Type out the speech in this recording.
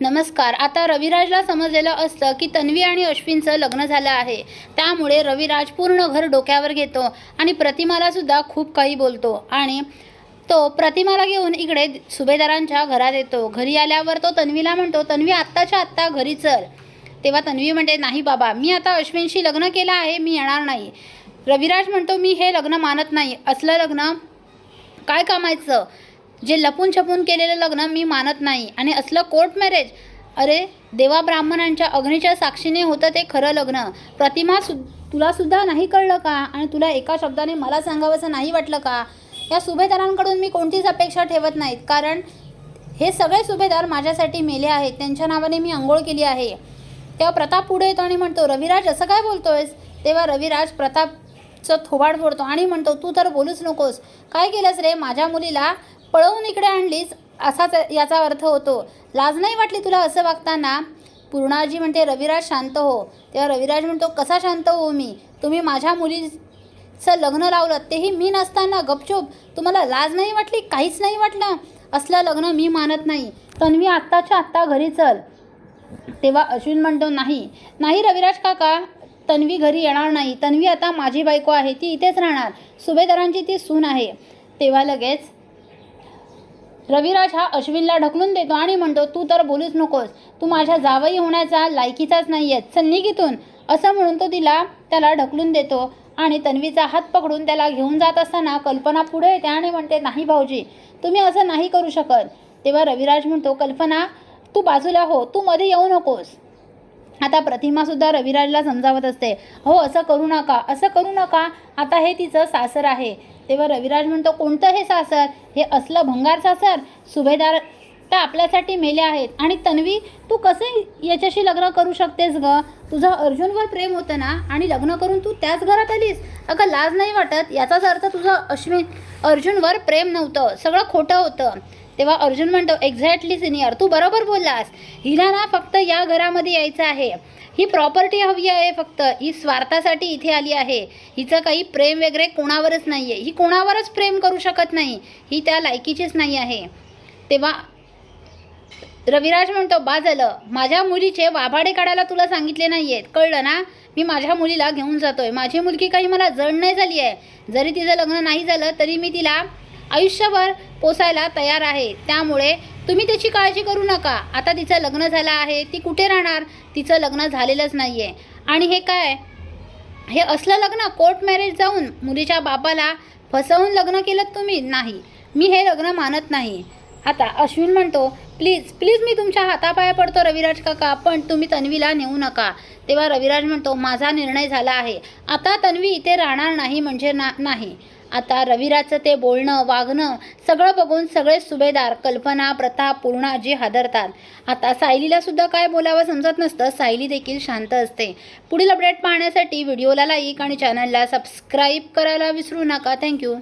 नमस्कार. आता रविराजला समजलेलं असतं की तन्वी आणि अश्विनचं लग्न झालं आहे. त्यामुळे रविराज पूर्ण घर डोक्यावर घेतो आणि प्रतिमाला सुद्धा खूप काही बोलतो आणि तो प्रतिमाला घेऊन इकडे सुभेदारांच्या घरात येतो. घरी आल्यावर तो तन्वीला म्हणतो तन्वी आत्ताच्या आत्ता घरी चल. तेव्हा तन्वी म्हणते नाही बाबा मी आता अश्विनशी लग्न केलं आहे मी येणार नाही. रविराज म्हणतो मी हे लग्न मानत नाही. असलं लग्न काय कामायचं? जे लपून छपून केलेलं लग्न मी मानत नाही. आणि असलं कोर्ट मॅरेज अरे देवा ब्राह्मणांच्या अग्नीच्या साक्षीने होतं ते खरं लग्न. प्रतिमा सु तुलासुद्धा नाही कळलं का? आणि तुला एका शब्दाने मला सांगावंसं नाही वाटलं का? या सुभेदारांकडून मी कोणतीच अपेक्षा ठेवत नाहीत. कारण हे सगळे सुभेदार माझ्यासाठी मेले आहेत. त्यांच्या नावाने मी आंघोळ केली आहे. तेव्हा प्रताप पुढे येतो आणि म्हणतो रविराज असं काय बोलतोयस? तेव्हा रविराज प्रतापचं थोबाड फोडतो आणि म्हणतो तू तर बोलूच नकोस. काय केलंस रे? माझ्या मुलीला पळवून इकडे आणलीस असाच याचा अर्थ होतो लाज नाही वाटली तुला असं वागताना? पूर्णाजी म्हणते रविराज शांत हो. तेव्हा रविराज म्हणतो कसा शांत हो मी? तुम्ही माझ्या मुलीचं लग्न लावलं तेही मी नसताना? गपचूप तुम्हाला लाज नाही वाटली? काहीच नाही वाटलं? असलं लग्न मी मानत नाही. तन्वी आत्ताच्या आत्ता घरी चल. तेव्हा अश्विन म्हणतो नाही नाही रविराज काका तन्वी घरी येणार नाही. तन्वी आता माझी बायको आहे ती इथेच राहणार. सुभेदारांची ती सून आहे. तेव्हा लगेच रविराज हा अश्विनला ढकलून देतो आणि म्हणतो तू तर बोलूच नकोस. तू माझ्या जावई होण्याचा लायकीचाच नाही आहे चल निघितून असं म्हणून तो तिला त्याला ढकलून देतो आणि तन्वीचा हात पकडून त्याला घेऊन जात असताना कल्पना पुढे येते आणि म्हणते नाही भाऊजी तुम्ही असं नाही करू शकत. तेव्हा रविराज म्हणतो कल्पना तू बाजूला हो तू मध्ये येऊ नकोस. आता प्रतिमासुद्धा रविराजला समजावत असते हो असं करू नका असं करू नका. आता हे तिचं सासर आहे. तेव्हा रविराज म्हणतो कोणतं हे सासर? हे असलं भंगार सासर? सुभेदार तर आपल्यासाठी मेले आहेत. आणि तन्वी तू कसं याच्याशी लग्न करू शकतेस ग? तुझं अर्जुनवर प्रेम होतं ना? आणि लग्न करून तू त्याच घरात आलीस? अगं लाज नाही वाटत? याचाच अर्थ तुझं अश्विन अर्जुनवर प्रेम नव्हतं. सगळं खोटं होतं. तेव्हा अर्जुन म्हणतो एक्झॅक्टली सिनियर तू बरोबर बोललास. हिला ना फक्त या घरामध्ये यायचं आहे. ही प्रॉपर्टी हवी आहे फक्त. ही स्वार्थासाठी इथे आली आहे. हिचं काही प्रेम वगैरे कोणावरच नाही आहे ही कोणावरच प्रेम करू शकत नाही. ही त्या लायकीचीच नाही आहे. तेव्हा रविराज म्हणतो बा झालं. माझ्या मुलीचे वाभाडे काढायला तुला सांगितले नाही आहेत कळलं ना? मी माझ्या मुलीला घेऊन जातोय. माझी मुलगी काही मला जड नाही झाली आहे. जरी तिचं लग्न नाही झालं तरी मी तिला आयुष्यभर पोसायला तयार आहे. त्यामुळे तुम्ही त्याची काळजी करू नका. आता तिचं लग्न झालं आहे. ती कुठे राहणार? तिचं लग्न झालेलंच नाही आहे आणि हे काय? हे असलं लग्न? कोर्ट मॅरेज जाऊन मुलीच्या बापाला फसवून लग्न केलं तुम्ही? नाही. मी हे लग्न मानत नाही. आता अश्विन म्हणतो प्लीज प्लीज मी तुमच्या हातापाया पडतो रविराज काका पण तुम्ही तन्वीला नेऊ नका. तेव्हा रविराज म्हणतो माझा निर्णय झाला आहे. आता तन्वी इथे राहणार नाही म्हणजे ना नाही. आता रविराजचं ते बोलणं वागणं सगळं बघून सगळे सुभेदार कल्पना प्रताप पूर्णाजी हादरतात. आता सायलीला सुद्धा काय बोलावं समजत नसतं सायली देखील शांत असते. पुढील अपडेट पाहण्यासाठी व्हिडिओला लाईक आणि चॅनलला सबस्क्राईब करायला विसरू नका. थँक्यू